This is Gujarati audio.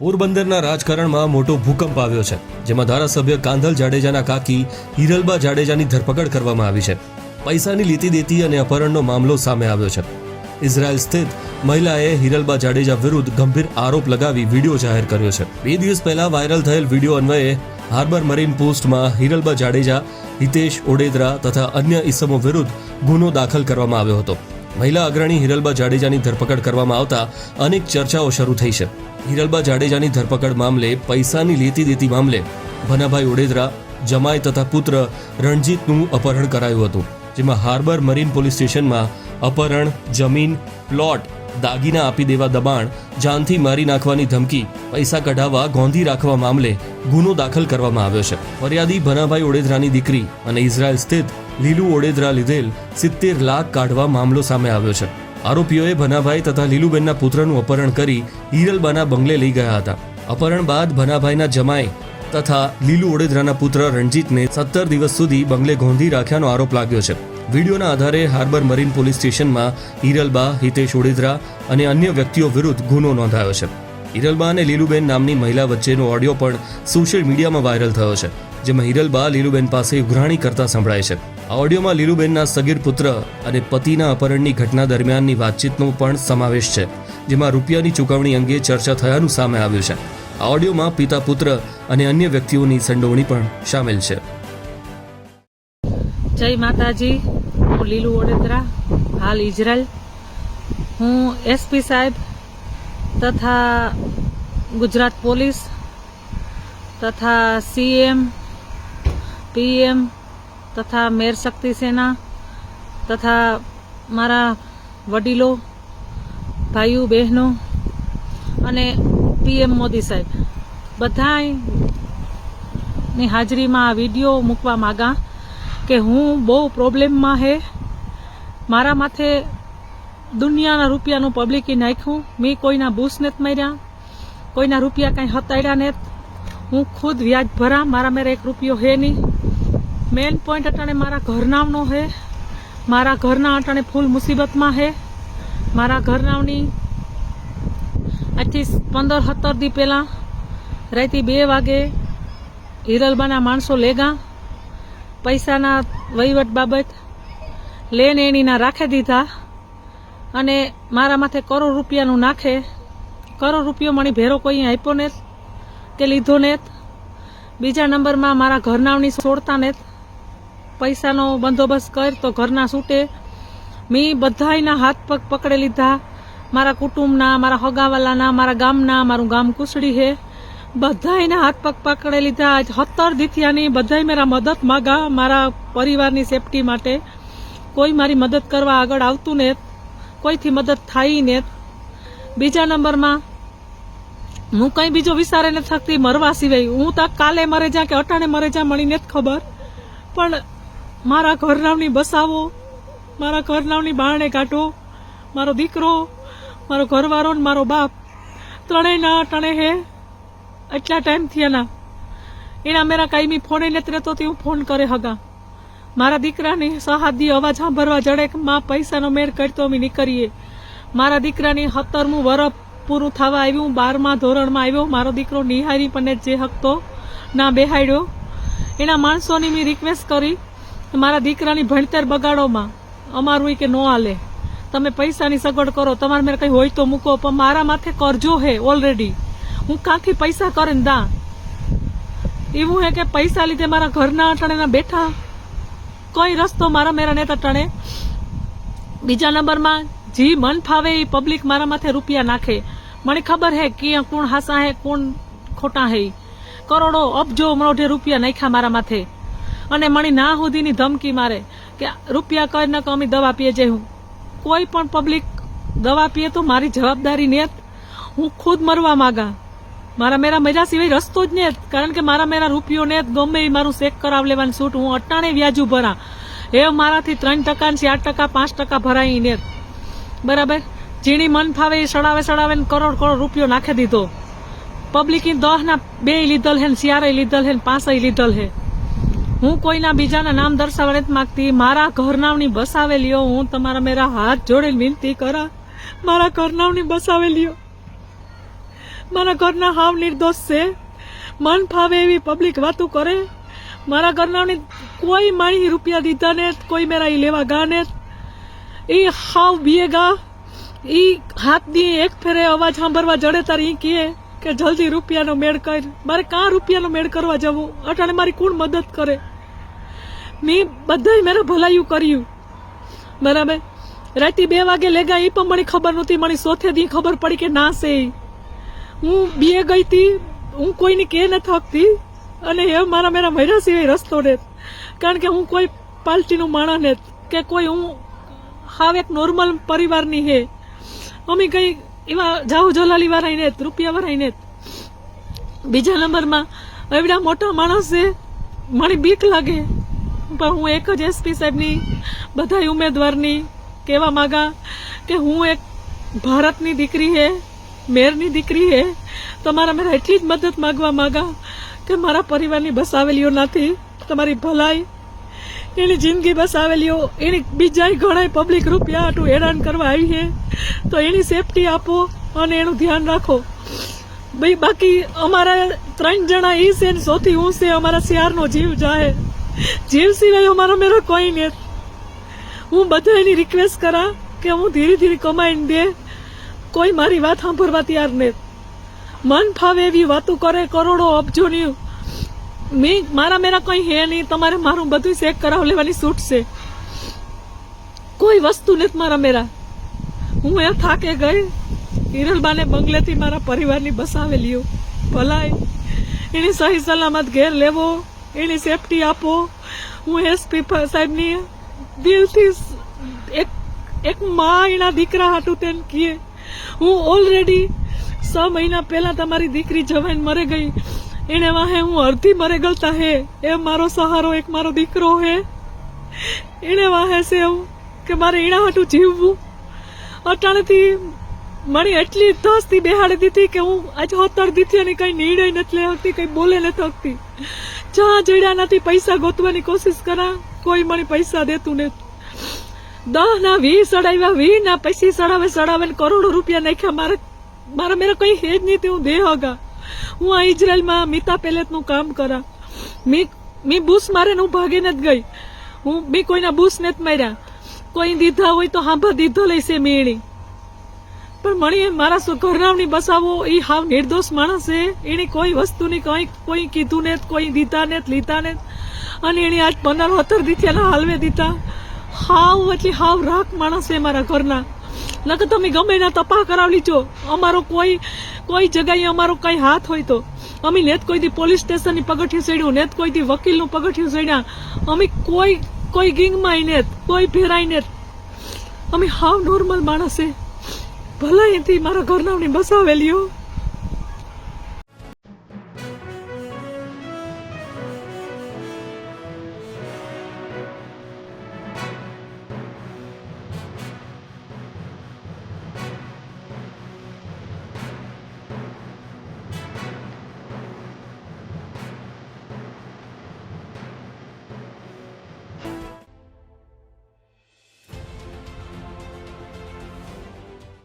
પોરબંદરના રાજકારણમાં મોટો ભૂકંપ આવ્યો છે, જેમાં ધારાસભ્ય કાંધલ જાડેજાના કાકી હિરલબા જાડેજાની ધરપકડ કરવામાં આવી છે. પૈસાની લીતી દેતી અને અપહરણનો મામલો સામે આવ્યો છે. ઇઝરાયલ સ્થિત મહિલાએ હિરલબા જાડેજા વિરુદ્ધ ગંભીર આરોપ લગાવી વીડિયો જાહેર કર્યો છે. બે દિવસ પહેલા વાયરલ થયેલ વીડિયો અન્વયે હાર્બર મરીન પોસ્ટમાં હિરલબા જાડેજા, હિતેશ ઓડેદરા તથા અન્ય ઇસમો વિરુદ્ધ ગુનો દાખલ કરવામાં આવ્યો હતો. મહિલા અગ્રણી હિરલબા જાડેજાની ધરપકડ કરવામાં આવતા અનેક ચર્ચાઓ શરૂ થઈ છે. હિરલબા જાડેજાની ધરપકડ મામલે પૈસાની લેતી દેતી મામલે ભનાભાઈ ઓડેદરા, જમાઈ તથા પુત્ર રણજીતનું અપહરણ કરાયું હતું, જેમાં હાર્બર મરીન પોલીસ સ્ટેશનમાં અપહરણ, જમીન, પ્લોટ, દાગીના આપી દેવા દબાણ, જાનથી મારી નાખવાની ધમકી, પૈસા કઢાવવા, ગોંધી રાખવા મામલે ગુનો દાખલ કરવામાં આવ્યો છે. ફરિયાદી ભનાભાઈ ઓડેદરાની દીકરી અને ઇઝરાયલ સ્થિત લીલુ ઓડેદરા લીધેલ સિત્તેર લાખ કાઢવા મામલો સામે આવ્યો છે. આરોપીઓએ ભનાભાઈ તથા લીલુબેનના પુત્રનું અપહરણ કરી હિરલબાના બંગલે લઈ ગયા હતા. અપહરણ બાદ ભનાભાઈના જમાઈ તથા લીલુ ઓડેદરાના પુત્ર રણજીતને સત્તર દિવસ સુધી બંગલે ગોંધી રાખ્યાનો આરોપ લાગ્યો છે. વિડીયોના આધારે હાર્બર મરીન પોલીસ સ્ટેશનમાં હિરલબા હિતેશ ઓડેદરા અને અન્ય વ્યક્તિઓ વિરુદ્ધ ગુનો નોંધાયો છે. હિરલબા અને લીલુબેન નામની મહિલા વચ્ચેનો ઓડિયો પણ સોશિયલ મીડિયામાં વાયરલ થયો છે, જેમાં હિરલબા લીલુબેન પાસે ઉઘરાણી કરતા સંભળાય છે. આ ઓડિયોમાં લીલુબેનના સગીર પુત્ર અને પતિના અપહરણની ઘટના દરમિયાનની વાતચીતનો પણ સમાવેશ છે, જેમાં રૂપિયાની ચૂકવણી અંગે ચર્ચા થયાનું સામે આવ્યું છે. આ ઓડિયોમાં પિતા પુત્ર અને અન્ય વ્યક્તિઓની સંડોવણી પણ સામેલ છે. જય માતાજી, હું લીલુ ઓડેદરા, હાલ ઇઝરાયલ. હું એસપી સાહેબ તથા ગુજરાત પોલીસ તથા સીએમ, પીએમ તથા મેર શક્તિ સેના તથા મારા વડીલો, ભાઈઓ, બહેનો અને પીએમ મોદી સાહેબ બધાની હાજરીમાં આ વીડિયો મૂકવા માગા કે હું બહુ પ્રોબ્લેમમાં હે, મારા માથે દુનિયાના રૂપિયાનું પબ્લિકે નાખ્યું, મેં કોઈના બૂસ નથી માર્યા, કોઈના રૂપિયા કાંઈ હતાડ્યા નથી, હું ખુદ વ્યાજ ભરા મારા મેરે એક રૂપિયો હે નહીં. મેન પોઈન્ટ અટાણે મારા ઘરનાવનો હે. મારા ઘરના અટાણે ફૂલ મુસીબતમાં હે. મારા ઘરનામની આજથી પંદર સત્તર દી પહેલાં રાતે બે વાગે હિરલબાના માણસો લેગા પૈસાના વહીવટ બાબત લેન એણીના રાખી દીધા અને મારા માથે કરોડ રૂપિયાનું નાખે. કરોડ રૂપિયો મણી ભેરો કોઈ આપ્યો ને કે લીધો ને બીજા નંબરમાં મારા ઘરનાવની છોડતા ને પૈસાનો બંદોબસ્ત કર તો ઘરના છૂટે મેં બધાયના હાથ પગ પકડી લીધા. મારા કુટુંબના, મારા હગાવાલાના, મારા ગામના, મારું ગામ કુસડી હે. બધાયના હાથ પગ પકડી લીધા. સત્તર દીથિયાની બધાય મેરા મદદ માગા મારા પરિવારની સેફટી માટે. કોઈ મારી મદદ કરવા આગળ આવતું ને કોઈથી મદદ થાય ને બીજા નંબરમાં, હું કંઈ બીજો વિચારે નથી થકતી મરવા સિવાય. હું તો કાલે મરે જા કે અટાણે મરે જા મળી નથી ખબર. પણ મારા ઘરનામની બસાવો, મારા ઘરનાવની બારણે કાઢો, મારો દીકરો, મારો ઘરવાળો ને મારો બાપ, ત્રણેય ના ટણે હે, એટલા ટાઈમ થયાના એના મેરા કાયમી ફોને નથી તો હું ફોન કરે હગા. મારા દીકરાની સહાદી અવાજ સાંભળવા જડે માં પૈસાનો મેળ કરતો અમે નીકળીએ. મારા દીકરાની હતરમું વરફ પૂરું થવા આવ્યું બારમા ધોરણમાં આવ્યો. મારો દીકરો નિહારી પણ જે હકતો, ના બેહાડ્યો. એના માણસોની મેં રિક્વેસ્ટ કરી. મારા દીકરાની ભણતર બગાડોમાં. અમારું કે નો હાલે. તમે પૈસાની સગવડ કરો. તમારે મેં કંઈ હોય તો મૂકો, પણ મારા માથે કરજો હે ઓલરેડી હું કાંથી પૈસા કરે ને દા? એવું હે કે પૈસા લીધે મારા ઘરના અટાણે બેઠા? કોઈ રસ્તો મારા મેરા નેતા ટણે? બીજા નંબરમાં, જી મન ફાવે એ પબ્લિક મારા માથે રૂપિયા નાખે. મને ખબર હે કે કોણ હાસા હે, કોણ ખોટા હે કરોડો અબજો મોઢે રૂપિયા નાખ્યા મારા માથે. અને મણી ના સુધીની ધમકી મારે કે રૂપિયા કર ન અમે દવા પીએ જઈ હું. કોઈ પણ પબ્લિક દવા પીએ તો મારી જવાબદારી ને હું ખુદ મરવા માગા. મારા મેરા મજા સિવાય રસ્તો જ ને કારણ કે મારા મેરા રૂપિયો ને ગમે એ મારું ચેક કરાવ લેવાનું છૂટ. હું અટાણે વ્યાજુ ભરા એ મારાથી ત્રણ ટકા ને ચાર ટકા, પાંચ ટકા ભરાય ને બરાબર? જીણી મન ફાવે એ સડાવે સડાવે ને કરોડ કરોડ રૂપિયો નાખી દીધો. પબ્લિક દહ ના બે લીધલ હે ને સિયારે લીધલ હે ને પાંચે લીધલ હે. હું કોઈના બીજાના નામ દર્શાવવા નથી માંગતી. મારા ઘરનાવની બસાવેલીઓ હું. તમારા મેરા હાથ જોડીને વિનંતી કરા. મારા ઘરનાવની બસાવેલીઓ મારા ઘરના હાવ નિર્દોષ છે. મન ફાવે એવી પબ્લિક વાતો કરે. મારા ઘરનામની કોઈ માણી રૂપિયા દીધા ને કોઈ મેરા એ લેવા ગા ને એ હાવ બીએ ગા. એ હાથની એક ફેરે અવાજ સાંભળવા જડે તાર ઈ કહે. કે જલ્દી રૂપિયાનો મેળ કર. મારે કાં રૂપિયાનો મેળ કરવા જવું? અટાણે મારી કોણ મદદ કરે? મેં બધા મેરા ભલાયું કર્યું. બરાબર? રાતે બે વાગે લેગા એ પણ મને ખબર નહોતી. મને સોથે દી ખબર પડી કે ના છે. હું બીએ ગઈ હતી હું કોઈને કે ન થકતી. અને એ મારા મેરા મહિના સિવાય રસ્તો ને કારણ કે હું કોઈ પાર્ટીનું માણસ ને કે કોઈ હું, હાવ એક નોર્મલ પરિવારની હે. અમે કઈ એવા જાહુ જલાલી વાળા ને રૂપિયા વાળા ને બીજા નંબરમાં, એવડા મોટા માણસ છે મને બીક લાગે. પણ હું એક જ એસપી સાહેબની બધા ઉમેદવારની કહેવા માંગા કે હું એક ભારતની દીકરી હે, મેરની દીકરી હે. તમારા મેરા એટલી જ મદદ માંગવા માંગા કે મારા પરિવારની બસાવેલીઓ નથી. તમારી ભલાઈ, એની જિંદગી બસાવેલીઓ એની બીજા ઘણા પબ્લિક રૂપિયા આટું હેરાન કરવા આવી છે તો એની સેફટી આપો અને એનું ધ્યાન રાખો. ભાઈ, બાકી અમારા ત્રણ જણા ઈ છે ને સૌથી હું છે, અમારા શિયારનો જીવ જાય. જીવ સિવાય અમારો મેરો કોઈ નહીં હું બધા એની રિક્વેસ્ટ કરા કે હું ધીરે ધીરે કમાઈને દે. કોઈ મારી વાત સાંભળવા તૈયાર નહીં મન ફાવે એવી વાતો કરે, કરોડો અબજોની મેં, મારા મેરા કંઈ હે નહીં, તમારે મારું બધું ચેક કરાવ લેવાની છૂટ છે. કોઈ વસ્તુ નથી મારા મેરા હું એ થાકે ગઈ હિરલબાને બંગલેથી મારા પરિવારની બસાવેલીઓ ભલાઈ, એની સહી સલામત ઘેર લેવો, એની સેફટી આપો. હું એસપી સાહેબની દિલથી એક એક મા એના દીકરા હાટું તેમ કીએ. હું ઓલરેડી છ મહિના પહેલાં તમારી દીકરી જવાન મરે ગઈ. એને વાહે હું અડધી મરે ગલતા હે. એ મારો સહારો, એક મારો દીકરો હે. એને વાહે છે હું કે મારે એના હાટું જીવવું. અટાણેથી મને એટલી ધસથી બેહાડી દીધી કે હું આજે હોતર દીધી અને કંઈ નિર્ણય નથી લઈ શકતી કંઈ બોલે નથી શકતી જ્યાં જડ્યા નથી પૈસા ગોતવાની કોશિશ કરા, કોઈ મને પૈસા દેતું નથી. દહ ના વી સડાવ્યા વી ના પૈસા સડાવે સડાવે ને કરોડો રૂપિયા નાખ્યા. મારે મારા મેરા હે હેજ નહીં હું દેહ હગા. હું આ ઇઝરાયલમાં મિતા પેલેટનું કામ કરા. મી મી બુશ મારે હું ભાગી નથી ગઈ. હું બી કોઈના બૂસ નથી માર્યા. કોઈ દીધા હોય તો હાંભા દીધો લઈશે મેળી પણ મણી મારા શું ઘરનાવની બસાવો એ હાવ નિર્દોષ માણસ છે. એને કોઈ વસ્તુની કંઈ, કોઈ કીધું ને કોઈ દીધા ને લીધા ને અને એને આજ પંદર સત્તર દીથિયાના હાલવે દીધા. હાવ એટલે હાવ રાખ માણસ છે મારા ઘરના. નકર તમે ગમે એના તપા કરાવી લીજો અમારો કોઈ કોઈ જગ્યાએ અમારો કંઈ હાથ હોય તો. અમે નેત કોઈ દી પોલીસ સ્ટેશનની પગથિયું ચડ્યું, નેત કોઈ દી વકીલનું પગથિયું ચડ્યા. અમે કોઈ કોઈ ગીંગમાં નેત, કોઈ ફેરાય નેત. અમે હાવ નોર્મલ માણસે. ભલે એથી મારા ઘરનાવની બસાવેલીઓ